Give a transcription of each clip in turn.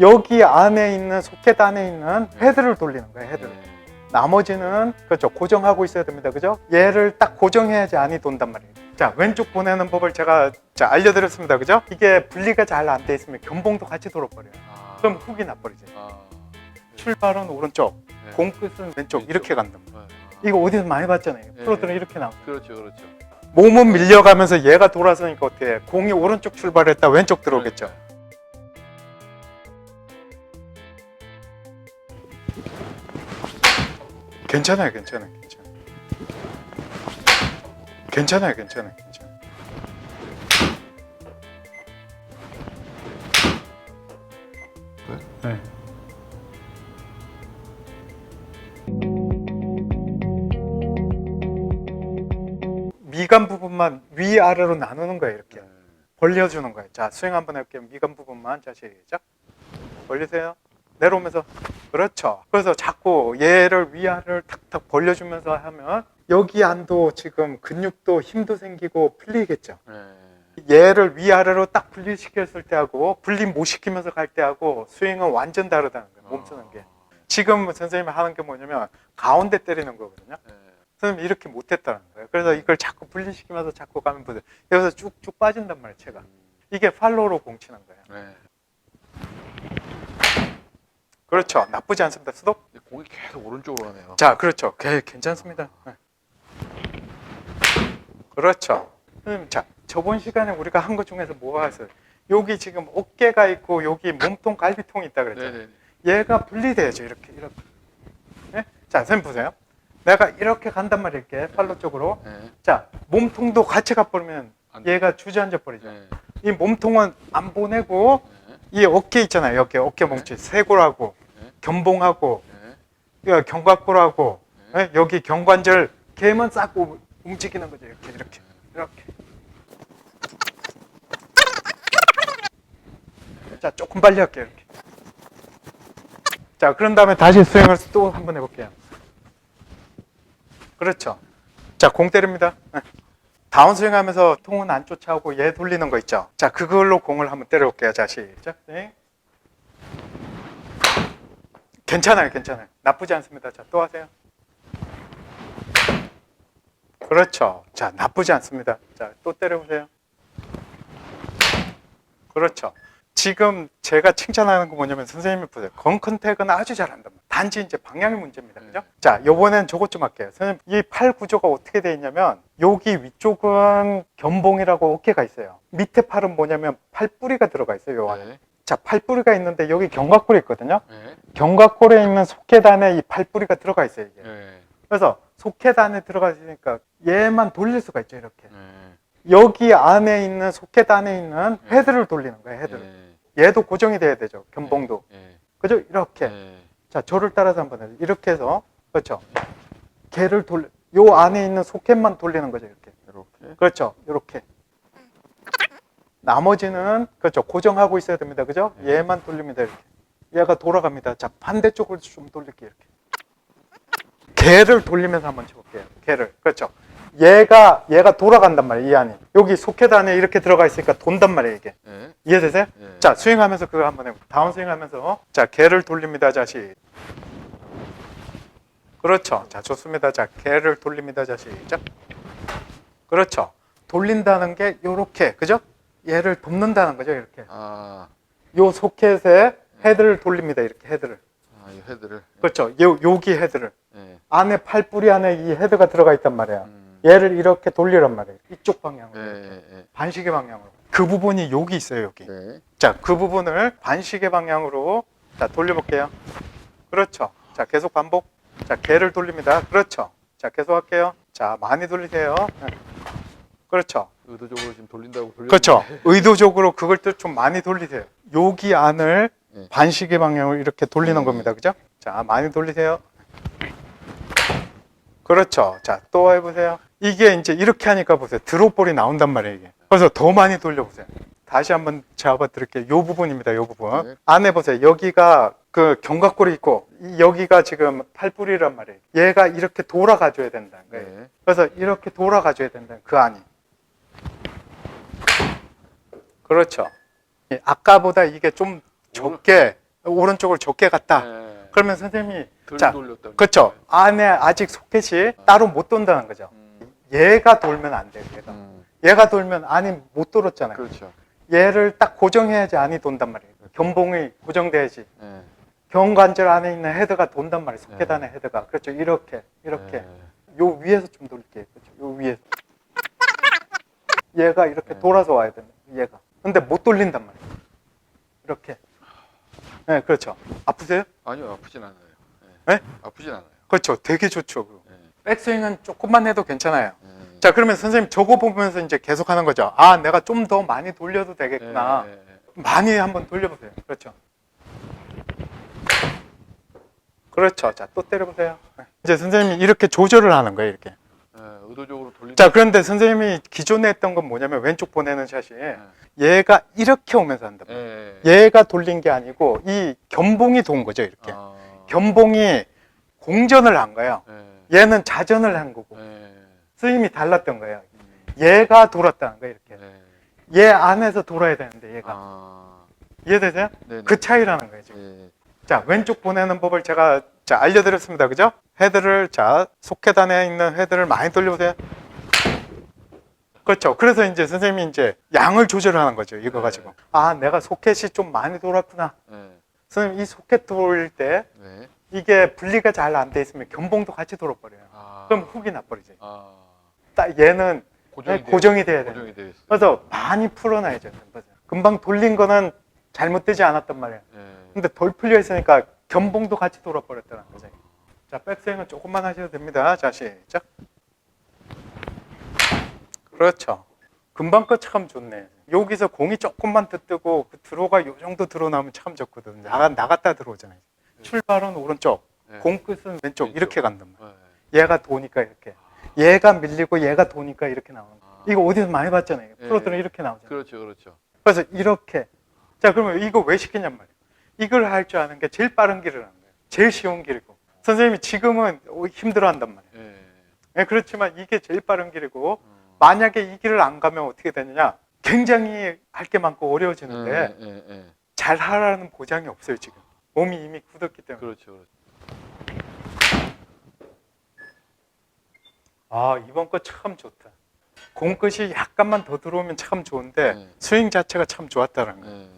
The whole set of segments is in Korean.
여기 안에 있는 소켓 안에 있는 헤드를 돌리는 거예요. 헤드를. 네. 나머지는 그렇죠 고정하고 있어야 됩니다 그죠 얘를 딱 고정해야지 안이 돈단 말이에요 자 왼쪽 보내는 법을 제가 자 알려드렸습니다 그죠 이게 분리가 잘 안 돼 있으면 견봉도 같이 돌아버려요 아. 그럼 훅이 나버리지 아. 출발은 오른쪽 네. 공 끝은 왼쪽 왼쪽. 이렇게 네. 아. 이거 어디서 많이 봤잖아요 네. 프로들은 이렇게 나와 그렇죠, 그렇죠. 몸은 밀려가면서 얘가 돌아서니까 어떻게 해? 공이 오른쪽 출발했다 왼쪽 들어오겠죠 그 괜찮아요 괜찮아요 괜찮아요. 괜찮아요 괜찮아요 괜찮아요. 네. 미간 부분만 위아래로 나누는 거예요 이렇게. 네. 벌려주는 거예요. 자 스윙 한번 해볼게요. 미간 부분만. 자 시작. 벌리세요. 내려오면서 그렇죠. 그래서 자꾸 얘를 위아래를 탁탁 벌려주면서 하면 여기 안도 지금 근육도 힘도 생기고 풀리겠죠. 네. 얘를 위아래로 딱 분리시켰을 때하고 분리 못 시키면서 갈 때하고 스윙은 완전 다르다는 거예요 몸 쓰는 게. 지금 선생님이 하는 게 뭐냐면 가운데 때리는 거거든요. 네. 선생님 이렇게 못했다는 거예요. 그래서 이걸 자꾸 분리시키면서 자꾸 가면 보세요 여기서 쭉쭉 빠진단 말이에요 체가. 이게 팔로우로 공치는 거예요. 네. 그렇죠 나쁘지 않습니다 스톱 근데 공이 계속 오른쪽으로 가네요. 자 그렇죠 개- 괜찮습니다 네. 그렇죠 선생님 자 저번 시간에 우리가 한 것 중에서 뭐가 있어요 여기 지금 어깨가 있고 여기 몸통 갈비통이 있다 그랬죠 네네. 얘가 분리돼야죠 이렇게 이렇게 네? 자 선생님 보세요 내가 이렇게 간단 말이에요 이렇게 팔로 쪽으로 네. 자 몸통도 같이 가버리면. 얘가 주저앉아 버리죠 네. 이 몸통은 안 보내고 네. 이 어깨 있잖아요 어깨 어깨 뭉치 쇄골하고 네. 견봉하고 네. 이 견갑골하고 네. 예? 여기 경관절 개만 싹 우- 움직이는 거죠 이렇게 이렇게 이렇게 자 조금 빨리 할게요 이렇게 자 그런 다음에 다시 스윙을 또 한번 해볼게요 그렇죠 자공 때립니다 네. 다운 스윙 하면서 통은 안 쫓아오고 얘 돌리는 거 있죠 자 그걸로 공을 한번 때려볼게요 자 시작 네. 괜찮아요 괜찮아요. 나쁘지 않습니다. 자 또 하세요. 그렇죠. 자 나쁘지 않습니다. 자 또 때려보세요. 그렇죠. 지금 제가 칭찬하는 거 뭐냐면 선생님이 보세요. 건컨택은 아주 말이에요 단지 이제 방향의 문제입니다. 그죠? 네. 자 요번엔 저것 좀 할게요. 선생님 이 팔 구조가 어떻게 돼 있냐면 여기 위쪽은 견봉이라고 어깨가 있어요. 밑에 팔은 뭐냐면 팔 뿌리가 들어가 있어요 요 안에. 네. 자 팔뿌리가 있는데 여기 견갑골이 있거든요 네. 견갑골에 있는 안에 이 팔뿌리가 들어가 있어요 이게 네. 그래서 소켓 안에 들어가 있으니까 얘만 돌릴 수가 있죠 이렇게 네. 여기 안에 있는 안에 있는 헤드를 돌리는 거예요 헤드를 네. 얘도 고정이 돼야 되죠 견봉도 네. 그죠 이렇게 네. 자 저를 따라서 한번 해요 이렇게 해서 그렇죠 걔를 돌려 요 안에 있는 소켓만 돌리는 거죠 이렇게 이렇게. 그렇죠 이렇게 나머지는 그렇죠. 고정하고 있어야 됩니다. 그죠? 네. 얘만 돌립니다 이렇게. 얘가 돌아갑니다. 자 반대쪽으로 좀 돌릴게요 이렇게. 걔를 돌리면서 한번 쳐볼게요. 걔를. 그렇죠. 얘가 얘가 돌아간단 말이에요 이 안이 여기 소켓 안에 이렇게 들어가 있으니까 돈단 말이에요 이게. 네. 이해되세요? 네. 자 스윙하면서 그거 한번 해볼게요. 다운 스윙하면서. 자 걔를 돌립니다 자식. 그렇죠. 자 좋습니다. 자 걔를 돌립니다 자식. 자. 그렇죠. 돌린다는 게 요렇게. 그죠? 얘를 돕는다는 거죠 이렇게. 아, 요 소켓에 헤드를 돌립니다 이렇게 헤드를. 아, 이 헤드를. 그렇죠. 요, 여기 헤드를. 네. 안에 팔뿌리 안에 이 헤드가 들어가 있단 말이야. 음. 얘를 이렇게 돌리란 말이에요. 이쪽 방향으로. 네. 이렇게. 네. 반시계 방향으로. 그 부분이 여기 있어요 여기. 네. 자 그 부분을 반시계 방향으로. 자 돌려볼게요. 그렇죠. 자 계속 반복. 자 개를 돌립니다. 그렇죠. 자 계속 할게요. 자 많이 돌리세요. 네. 그렇죠 의도적으로 지금 돌린다고 돌려. 그렇죠. 의도적으로 그걸 또 좀 많이 돌리세요. 여기 안을 네. 반시계 방향으로 이렇게 돌리는 음. 겁니다. 그죠? 자 많이 돌리세요. 그렇죠. 자 또 해보세요. 이게 이제 이렇게 하니까 보세요. 드롭볼이 나온단 말이에요 이게. 그래서 더 많이 돌려보세요. 다시 한번 잡아 드릴게요. 요 부분입니다 요 부분. 네. 안에 보세요. 여기가 그 견갑골이 있고 이- 여기가 지금 팔뿌리란 말이에요. 얘가 이렇게 돌아가 줘야 된다는 거예요. 네. 그래서 이렇게 돌아가 줘야 된다는 그 안이 그렇죠 예, 아까보다 이게 좀 좁게 오른쪽을 좁게 갔다. 네. 그러면 선생님이 덜 자, 돌렸다. 그렇죠. 안에 아직 소켓이 따로 못 돈다는 거죠. 음, 얘가 돌면 안 돼요. 얘가. 음, 얘가 돌면 안이 못 돌았잖아요. 그렇죠. 얘를 딱 고정해야지 안이 돈단 말이에요. 견봉이 고정돼야지. 네. 경관절 안에 있는 헤드가 돈단 말이에요. 소켓 네. 안에 헤드가. 그렇죠. 이렇게 이렇게. 네. 요 위에서 좀 돌릴게요. 얘가 이렇게 네. 돌아서 와야 됩니다. 얘가. 근데 못 돌린단 말이에요. 이렇게. 네, 그렇죠. 아프세요? 아니요 아프진 않아요. 네? 아프진 않아요. 그렇죠. 되게 좋죠. 그거. 네. 백스윙은 조금만 해도 괜찮아요. 네. 자, 그러면 선생님 저거 보면서 이제 계속 하는 거죠. 아, 내가 좀 더 많이 돌려도 되겠구나. 네, 네, 네. 많이 한번 돌려보세요. 그렇죠. 그렇죠. 자, 또 때려보세요. 이제 선생님이 이렇게 조절을 하는 거예요, 이렇게. 네, 의도적으로 돌린. 자, 그런데 선생님이 기존에 했던 건 뭐냐면 왼쪽 보내는 샷이 네. 얘가 이렇게 오면서 한단 말이에요. 네. 얘가 돌린 게 아니고 이 견봉이 돈 거죠, 이렇게. 아. 견봉이 공전을 한 거예요. 네. 얘는 자전을 한 거고. 네. 쓰임이 달랐던 거예요. 음, 얘가 돌았다는 거예요, 이렇게. 네. 얘 안에서 돌아야 되는데 얘가. 아. 이해되세요? 네네. 그 차이라는 거예요, 지금. 네. 자, 왼쪽 보내는 법을 제가 자, 알려드렸습니다. 그죠? 헤드를, 자, 소켓 안에 있는 헤드를 많이 돌려보세요. 그렇죠. 그래서 이제 선생님이 이제 양을 조절하는 거죠. 이거 네. 가지고. 아, 내가 소켓이 좀 많이 돌았구나. 네. 선생님, 이 소켓 돌릴 때 네. 이게 분리가 잘 안 돼 있으면 견봉도 같이 돌아버려요. 아. 그럼 훅이 나버리지. 아. 딱 얘는 고정이, 네, 고정이 돼야 돼. 고정이 돼. 그래서 많이 풀어놔야죠. 금방 돌린 거는 잘못되지 않았단 말이에요. 네. 근데 덜 풀려 있으니까 견봉도 같이 돌아버렸다는 거죠. 자, 백스윙은 조금만 하셔도 됩니다. 자, 시작. 그렇죠. 금방 거참 좋네. 여기서 공이 조금만 더 뜨고 그 드로가 요 정도 나오면 참 좋거든. 나가, 나갔다 들어오잖아요. 출발은 오른쪽, 네. 공 끝은 왼쪽, 왼쪽. 이렇게 간단 말이에요. 네. 얘가 도니까 이렇게. 얘가 밀리고 얘가 도니까 이렇게 나오는 거예요. 아. 이거 어디서 많이 봤잖아요. 네. 프로들은 이렇게 나오잖아요. 그렇죠, 그렇죠. 그래서 이렇게. 자, 그러면 이거 왜 시켰냔 말이에요. 이걸 할 줄 아는 게 제일 빠른 길을 하는 거예요. 제일 쉬운 길이고. 선생님이 지금은 힘들어 한단 말이에요. 네. 네, 그렇지만 이게 제일 빠른 길이고, 음. 만약에 이 길을 안 가면 어떻게 되느냐? 굉장히 할 게 많고 어려워지는데, 네, 네, 네. 잘 하라는 보장이 없어요, 지금. 몸이 이미 굳었기 때문에. 그렇죠, 그렇죠. 아, 이번 거 참 좋다. 공 끝이 약간만 더 들어오면 참 좋은데, 네. 스윙 자체가 참 좋았다는 거예요. 네.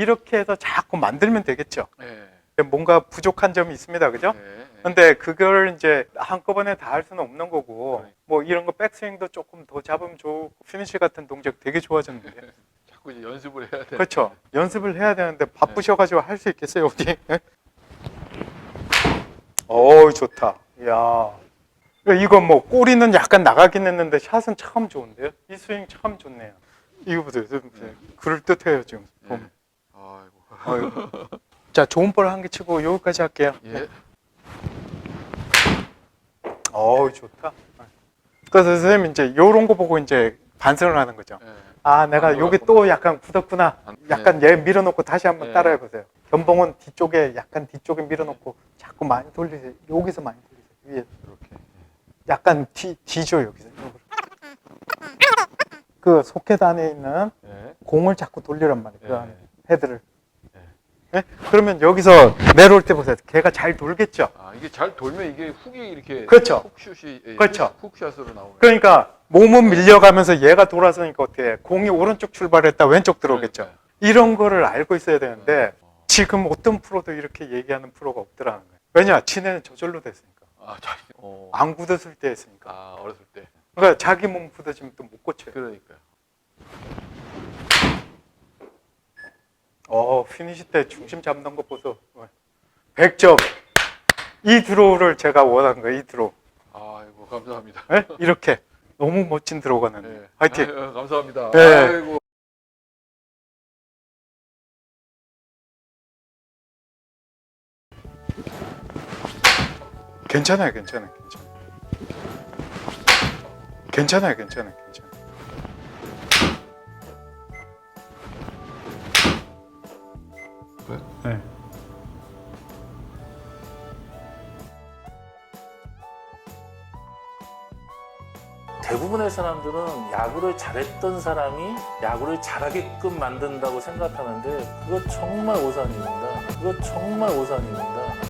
이렇게 해서 자꾸 만들면 되겠죠. 네. 뭔가 부족한 점이 있습니다. 그죠? 네. 네. 근데 그걸 이제 한꺼번에 다 할 수는 없는 거고 네. 뭐 이런 거 백스윙도 조금 더 잡으면 좋고 피니시 같은 동작 되게 좋아졌는데 자꾸 이제 연습을 해야 돼. 그렇죠 연습을 해야 되는데 바쁘셔가지고 할 수 있겠어요 어디 어우 좋다 야 이거 뭐 꼬리는 약간 나가긴 했는데 샷은 참 좋은데요 이 스윙 참 좋네요 이거 보세요 그럴 듯해요 지금 네. 자 좋은 볼 한 개 치고 여기까지 할게요 예. 어우 좋다. 그래서 선생님 이제 요런 거 보고 이제 반성을 하는 거죠. 네. 아 내가 돌았구나. 또 약간 굳었구나. 안- 약간 얘 밀어놓고 다시 한번 네. 따라해 보세요. 견봉은 뒤쪽에 약간 뒤쪽에 밀어놓고 자꾸 많이 돌리세요. 여기서 많이 돌리세요. 위에 이렇게. 약간 뒤 뒤죠 여기서. 이쪽으로. 그 소켓 안에 있는 네. 공을 자꾸 돌리란 말이에요. 그 네. 안에 헤드를. 네. 네? 그러면 여기서 내려올 때 보세요. 걔가 잘 돌겠죠. 아 이게 잘 돌면 이게 훅이 이렇게 그렇죠. 훅슛이 예, 그렇죠. 훅샷으로 나오네. 그러니까 몸은 밀려가면서 얘가 돌아서니까 어떻게 해? 공이 오른쪽 출발했다 왼쪽 들어오겠죠. 그러니까요. 이런 거를 알고 있어야 되는데 어. 지금 어떤 프로도 이렇게 얘기하는 프로가 없더라는 거예요. 왜냐? 지네는 저절로 됐으니까. 아, 자, 어. 안 굳었을 때 했으니까. 아 어렸을 때. 그러니까 자기 몸 굳어지면 또 못 고쳐요. 그러니까요. 어, 피니시 때 중심 잡는 거 보소. 100점. 이 드로우를 제가 원한 거예요. 이 드로우. 아이고 감사합니다. 예? 이렇게. 너무 멋진 드로우가 나네. 네. 화이팅. 아유, 감사합니다. 네. 아이고. 괜찮아요, 괜찮아요, 괜찮아요. 괜찮아요, 괜찮아요, 괜찮아요. 네. 대부분의 사람들은 야구를 잘했던 사람이 야구를 잘하게끔 만든다고 생각하는데 그거 정말 오산입니다. 이거 정말 오산입니다.